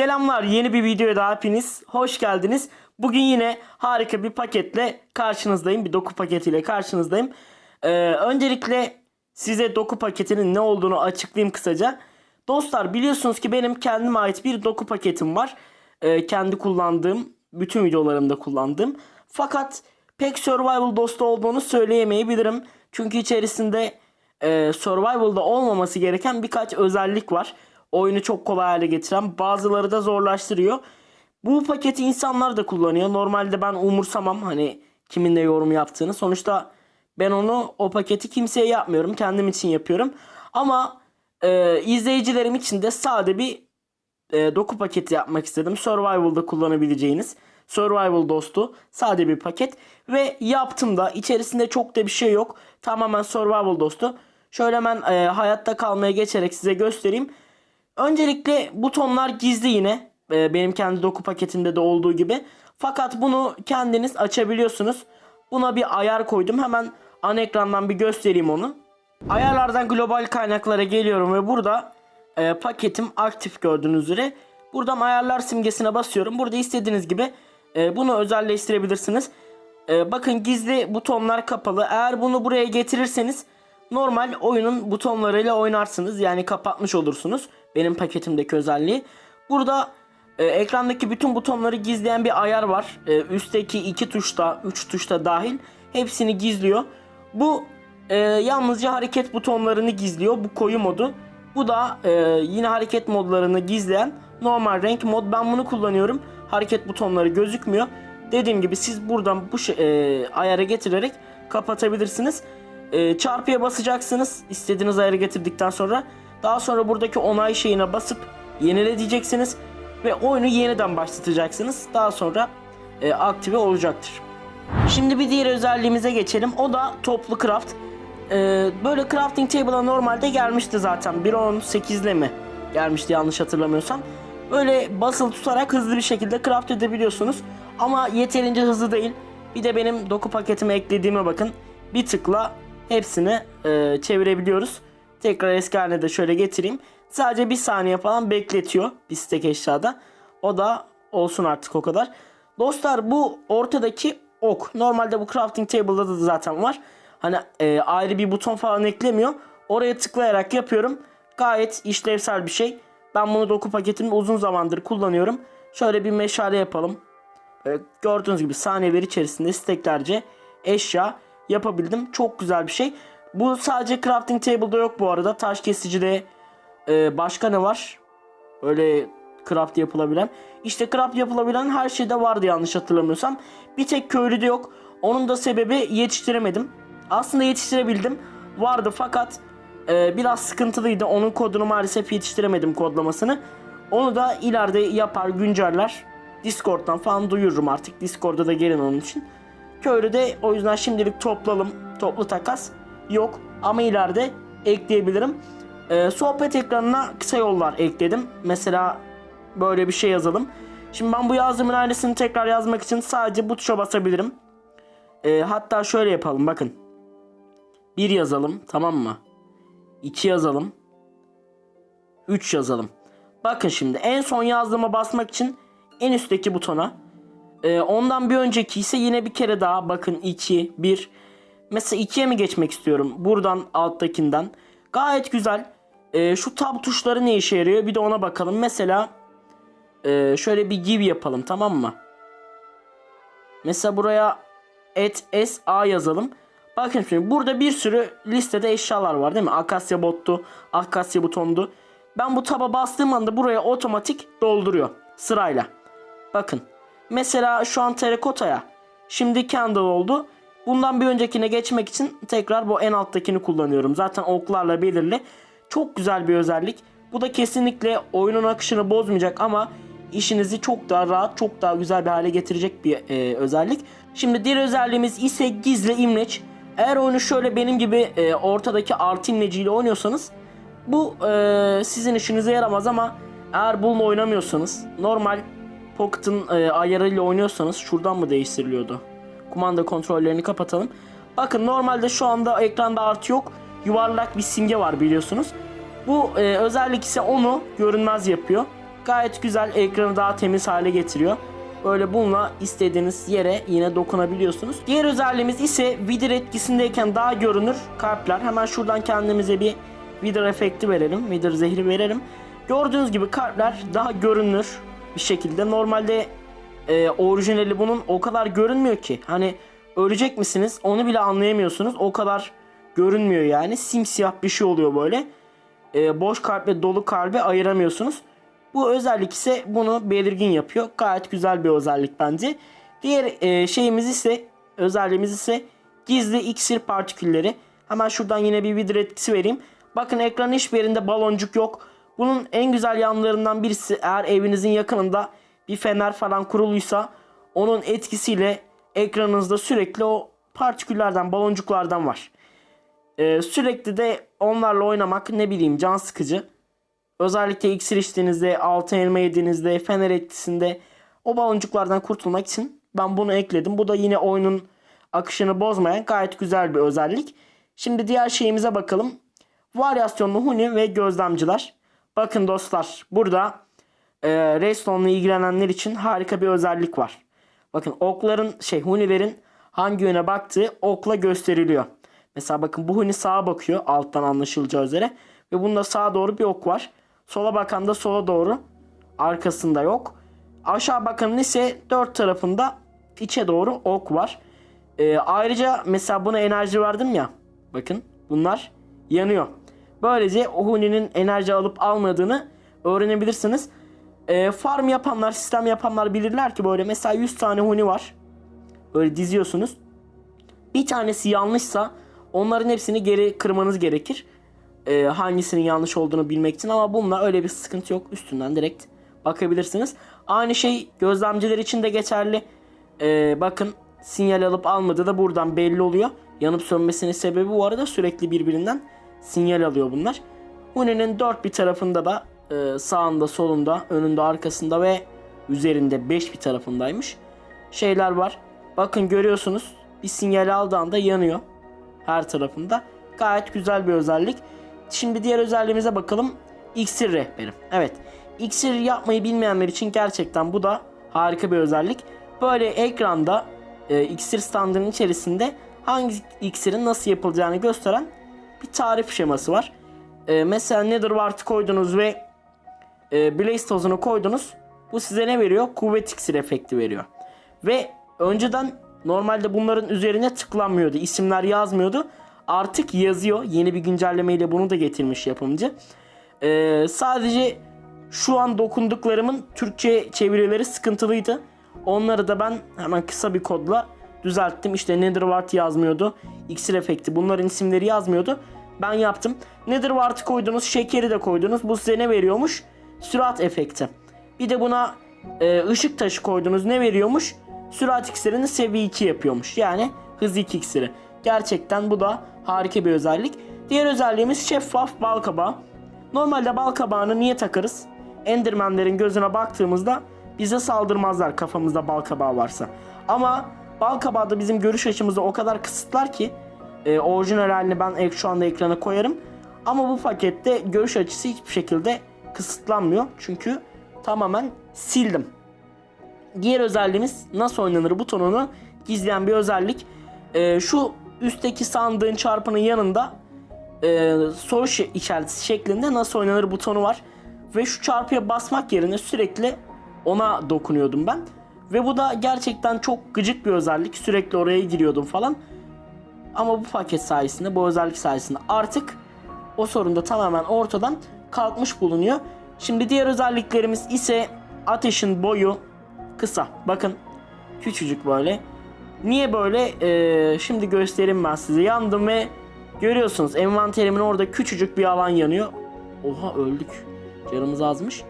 Selamlar yeni bir videoya daha hepiniz hoş geldiniz. Bugün yine harika bir paketle karşınızdayım. Bir doku paketiyle karşınızdayım. Ee, öncelikle size doku paketinin ne olduğunu açıklayayım kısaca. Dostlar biliyorsunuz ki benim kendime ait bir doku paketim var. Ee, kendi kullandığım, bütün videolarımda kullandığım. Fakat pek survival dostu olduğunu söyleyemeyebilirim. Çünkü içerisinde e, survival'da olmaması gereken birkaç özellik var. Oyunu çok kolay hale getiren bazıları da zorlaştırıyor. Bu paketi insanlar da kullanıyor. Normalde ben umursamam hani kimin ne yorum yaptığını. Sonuçta ben onu o paketi kimseye yapmıyorum. Kendim için yapıyorum. Ama e, izleyicilerim için de sade bir e, doku paketi yapmak istedim. Survival'da kullanabileceğiniz Survival dostu sade bir paket ve yaptım da içerisinde çok da bir şey yok. Tamamen Survival dostu. Şöyle hemen e, hayatta kalmaya geçerek size göstereyim. Öncelikle butonlar gizli yine. E, benim kendi doku paketinde de olduğu gibi. Fakat bunu kendiniz açabiliyorsunuz. Buna bir ayar koydum. Hemen ana ekrandan bir göstereyim onu. Ayarlardan global kaynaklara geliyorum ve burada e, paketim aktif gördüğünüz üzere. Buradan ayarlar simgesine basıyorum. Burada istediğiniz gibi e, bunu özelleştirebilirsiniz. E, bakın gizli butonlar kapalı. Eğer bunu buraya getirirseniz normal oyunun butonlarıyla oynarsınız. Yani kapatmış olursunuz. Benim paketimdeki özelliği. Burada e, ekrandaki bütün butonları gizleyen bir ayar var. E, üstteki iki tuşta, üç tuşta dahil hepsini gizliyor. Bu e, yalnızca hareket butonlarını gizliyor. Bu koyu modu. Bu da e, yine hareket modlarını gizleyen normal renk mod. Ben bunu kullanıyorum. Hareket butonları gözükmüyor. Dediğim gibi siz buradan bu e, ayara getirerek kapatabilirsiniz. E, çarpıya basacaksınız. istediğiniz ayarı getirdikten sonra. Daha sonra buradaki onay şeyine basıp yenile diyeceksiniz. Ve oyunu yeniden başlatacaksınız. Daha sonra e, aktive olacaktır. Şimdi bir diğer özelliğimize geçelim. O da toplu craft. Ee, böyle crafting table'a normalde gelmişti zaten. 1.18'le mi gelmişti yanlış hatırlamıyorsam. Böyle basılı tutarak hızlı bir şekilde craft edebiliyorsunuz. Ama yeterince hızlı değil. Bir de benim doku paketime eklediğime bakın. Bir tıkla hepsini e, çevirebiliyoruz. Tekrar eski haline de şöyle getireyim. Sadece bir saniye falan bekletiyor bir stek eşyada. O da olsun artık o kadar. Dostlar bu ortadaki ok. Normalde bu crafting table'da da zaten var. Hani e, ayrı bir buton falan eklemiyor. Oraya tıklayarak yapıyorum. Gayet işlevsel bir şey. Ben bunu doku paketimde uzun zamandır kullanıyorum. Şöyle bir meşale yapalım. E, gördüğünüz gibi saniyeler içerisinde steklerce eşya yapabildim. Çok güzel bir şey. Bu sadece crafting table'da yok bu arada. Taş kesicide e, başka ne var? Öyle craft yapılabilen. İşte craft yapılabilen her şeyde vardı yanlış hatırlamıyorsam. Bir tek köylüde yok. Onun da sebebi yetiştiremedim. Aslında yetiştirebildim. Vardı fakat e, biraz sıkıntılıydı. Onun kodunu maalesef yetiştiremedim kodlamasını. Onu da ileride yapar günceller. Discord'dan falan duyururum artık. Discord'da da gelin onun için. Köylüde o yüzden şimdilik toplalım. Toplu takas yok. Ama ileride ekleyebilirim. E, sohbet ekranına kısa yollar ekledim. Mesela böyle bir şey yazalım. Şimdi ben bu yazdığımın aynısını tekrar yazmak için sadece bu tuşa basabilirim. E, hatta şöyle yapalım bakın. 1 yazalım tamam mı? 2 yazalım. 3 yazalım. Bakın şimdi en son yazdığıma basmak için en üstteki butona. E, ondan bir önceki ise yine bir kere daha bakın 2, 1. Mesela 2'ye mi geçmek istiyorum? Buradan alttakinden. Gayet güzel. E, şu tab tuşları ne işe yarıyor? Bir de ona bakalım. Mesela e, şöyle bir give yapalım tamam mı? Mesela buraya et sa yazalım. Bakın şimdi burada bir sürü listede eşyalar var değil mi? Akasya bottu, akasya butondu. Ben bu taba bastığım anda buraya otomatik dolduruyor sırayla. Bakın. Mesela şu an terakotaya. Şimdi candle oldu. Bundan bir öncekine geçmek için tekrar bu en alttakini kullanıyorum. Zaten oklarla belirli. Çok güzel bir özellik. Bu da kesinlikle oyunun akışını bozmayacak ama işinizi çok daha rahat, çok daha güzel bir hale getirecek bir e, özellik. Şimdi diğer özelliğimiz ise gizli imleç. Eğer oyunu şöyle benim gibi e, ortadaki artı imleciyle oynuyorsanız bu e, sizin işinize yaramaz ama eğer bununla oynamıyorsanız normal Pocket'ın e, ayarıyla oynuyorsanız şuradan mı değiştiriliyordu? Kumanda kontrollerini kapatalım. Bakın normalde şu anda ekranda artı yok. Yuvarlak bir simge var biliyorsunuz. Bu e, özellik ise onu görünmez yapıyor. Gayet güzel ekranı daha temiz hale getiriyor. Böyle bununla istediğiniz yere yine dokunabiliyorsunuz. Diğer özelliğimiz ise vidir etkisindeyken daha görünür kalpler. Hemen şuradan kendimize bir vidir efekti verelim. Vidir zehri verelim. Gördüğünüz gibi kalpler daha görünür bir şekilde. Normalde e, orijinali bunun o kadar görünmüyor ki. Hani ölecek misiniz onu bile anlayamıyorsunuz. O kadar görünmüyor yani. Simsiyah bir şey oluyor böyle. E, boş kalp ve dolu kalbi ayıramıyorsunuz. Bu özellik ise bunu belirgin yapıyor. Gayet güzel bir özellik bence. Diğer e, şeyimiz ise özelliğimiz ise gizli iksir partikülleri. Hemen şuradan yine bir vidir etkisi vereyim. Bakın ekranın hiçbir yerinde baloncuk yok. Bunun en güzel yanlarından birisi eğer evinizin yakınında bir fener falan kuruluysa onun etkisiyle ekranınızda sürekli o partiküllerden, baloncuklardan var. Ee, sürekli de onlarla oynamak ne bileyim can sıkıcı. Özellikle iksir içtiğinizde, altın elma yediğinizde, fener etkisinde o baloncuklardan kurtulmak için ben bunu ekledim. Bu da yine oyunun akışını bozmayan gayet güzel bir özellik. Şimdi diğer şeyimize bakalım. Varyasyonlu huni ve gözlemciler. Bakın dostlar burada e, Redstone'la ilgilenenler için harika bir özellik var. Bakın okların şey hunilerin hangi yöne baktığı okla gösteriliyor. Mesela bakın bu huni sağa bakıyor alttan anlaşılacağı üzere. Ve bunda sağa doğru bir ok var. Sola bakan da sola doğru. Arkasında yok. Aşağı bakanın ise dört tarafında içe doğru ok var. Ee, ayrıca mesela buna enerji verdim ya. Bakın bunlar yanıyor. Böylece o huninin enerji alıp almadığını öğrenebilirsiniz. Ee, farm yapanlar, sistem yapanlar bilirler ki böyle mesela 100 tane huni var. Böyle diziyorsunuz. Bir tanesi yanlışsa onların hepsini geri kırmanız gerekir. Ee, hangisinin yanlış olduğunu bilmek için ama bununla öyle bir sıkıntı yok. Üstünden direkt bakabilirsiniz. Aynı şey gözlemciler için de geçerli. Ee, bakın sinyal alıp almadığı da buradan belli oluyor. Yanıp sönmesinin sebebi bu arada sürekli birbirinden sinyal alıyor bunlar. Huni'nin dört bir tarafında da e, sağında, solunda, önünde, arkasında ve üzerinde 5 bir tarafındaymış. Şeyler var. Bakın görüyorsunuz bir sinyal aldığı anda yanıyor. Her tarafında. Gayet güzel bir özellik. Şimdi diğer özelliğimize bakalım. İksir rehberim. Evet. İksir yapmayı bilmeyenler için gerçekten bu da harika bir özellik. Böyle ekranda e, iksir standının içerisinde hangi iksirin nasıl yapılacağını gösteren bir tarif şeması var. E, mesela Netherwart koydunuz ve e, Blaze tozunu koydunuz. Bu size ne veriyor? Kuvvet iksir efekti veriyor. Ve önceden normalde bunların üzerine tıklanmıyordu. isimler yazmıyordu. Artık yazıyor. Yeni bir güncellemeyle bunu da getirmiş yapımcı. E, sadece şu an dokunduklarımın Türkçe çevirileri sıkıntılıydı. Onları da ben hemen kısa bir kodla düzelttim. İşte Netherwart yazmıyordu. Iksir efekti bunların isimleri yazmıyordu. Ben yaptım. Netherwart'ı koydunuz, şekeri de koydunuz. Bu size ne veriyormuş? Sürat efekti. Bir de buna e, ışık taşı koydunuz. Ne veriyormuş? Sürat iksirini seviye 2 yapıyormuş. Yani hız 2 iksiri. Gerçekten bu da harika bir özellik. Diğer özelliğimiz şeffaf bal kabağı. Normalde bal kabağını niye takarız? Endermenlerin gözüne baktığımızda bize saldırmazlar kafamızda bal kabağı varsa. Ama bal kabağı da bizim görüş açımızı o kadar kısıtlar ki e, orijinal halini ben şu anda ekrana koyarım. Ama bu pakette görüş açısı hiçbir şekilde kısıtlanmıyor. Çünkü tamamen sildim. Diğer özelliğimiz nasıl oynanır butonunu gizleyen bir özellik. E, şu üstteki sandığın çarpının yanında e, soru işareti şeklinde nasıl oynanır butonu var. Ve şu çarpıya basmak yerine sürekli ona dokunuyordum ben. Ve bu da gerçekten çok gıcık bir özellik. Sürekli oraya giriyordum falan. Ama bu paket sayesinde, bu özellik sayesinde artık o sorun da tamamen ortadan kalkmış bulunuyor. Şimdi diğer özelliklerimiz ise ateşin boyu kısa. Bakın küçücük böyle. Niye böyle? Ee, şimdi göstereyim ben size. Yandım ve görüyorsunuz envanterimin orada küçücük bir alan yanıyor. Oha öldük. Canımız azmış.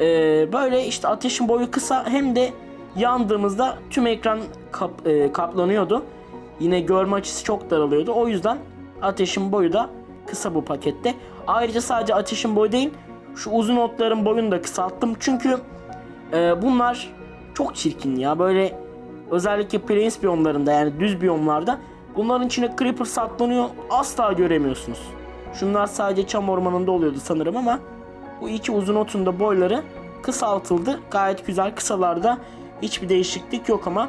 Ee, böyle işte ateşin boyu kısa hem de yandığımızda tüm ekran kap- e, kaplanıyordu. Yine görme açısı çok daralıyordu. O yüzden ateşin boyu da kısa bu pakette. Ayrıca sadece ateşin boyu değil şu uzun otların boyunu da kısalttım. Çünkü e, bunlar çok çirkin ya. Böyle özellikle plains biyomlarında yani düz biyomlarda bunların içine creeper saklanıyor. Asla göremiyorsunuz. Şunlar sadece çam ormanında oluyordu sanırım ama bu iki uzun otun da boyları kısaltıldı. Gayet güzel. Kısalarda hiçbir değişiklik yok ama.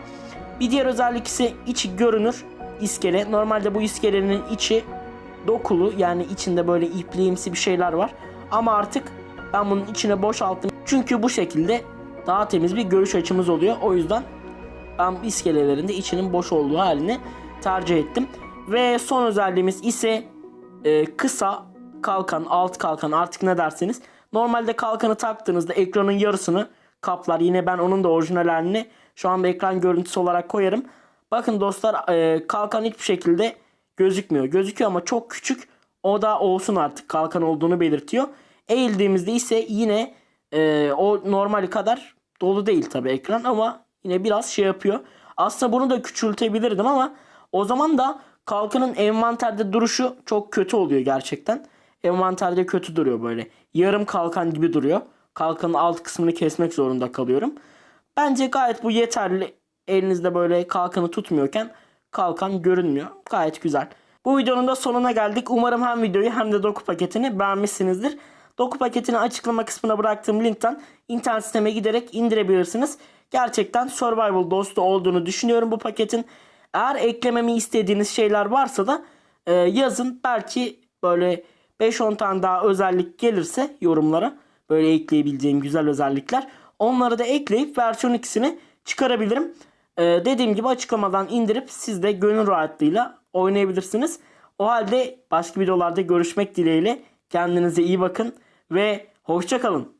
Bir diğer özellik ise içi görünür iskele. Normalde bu iskelenin içi dokulu yani içinde böyle ipliğimsi bir şeyler var. Ama artık ben bunun içine boşalttım. Çünkü bu şekilde daha temiz bir görüş açımız oluyor. O yüzden ben iskelelerinde içinin boş olduğu halini tercih ettim. Ve son özelliğimiz ise e, kısa kalkan, alt kalkan artık ne derseniz. Normalde kalkanı taktığınızda ekranın yarısını kaplar. Yine ben onun da orijinal halini şu anda ekran görüntüsü olarak koyarım. Bakın dostlar e, kalkan hiçbir şekilde gözükmüyor. Gözüküyor ama çok küçük. O da olsun artık kalkan olduğunu belirtiyor. Eğildiğimizde ise yine e, o normali kadar dolu değil tabi ekran ama yine biraz şey yapıyor. Aslında bunu da küçültebilirdim ama o zaman da kalkanın envanterde duruşu çok kötü oluyor gerçekten. Envanterde kötü duruyor böyle. Yarım kalkan gibi duruyor. Kalkanın alt kısmını kesmek zorunda kalıyorum. Bence gayet bu yeterli. Elinizde böyle kalkanı tutmuyorken kalkan görünmüyor. Gayet güzel. Bu videonun da sonuna geldik. Umarım hem videoyu hem de doku paketini beğenmişsinizdir. Doku paketini açıklama kısmına bıraktığım linkten internet siteme giderek indirebilirsiniz. Gerçekten survival dostu olduğunu düşünüyorum bu paketin. Eğer eklememi istediğiniz şeyler varsa da e, yazın. Belki böyle 5-10 tane daha özellik gelirse yorumlara böyle ekleyebileceğim güzel özellikler. Onları da ekleyip versiyon ikisini çıkarabilirim. Ee, dediğim gibi açıklamadan indirip siz de gönül rahatlığıyla oynayabilirsiniz. O halde başka videolarda görüşmek dileğiyle kendinize iyi bakın ve hoşça kalın.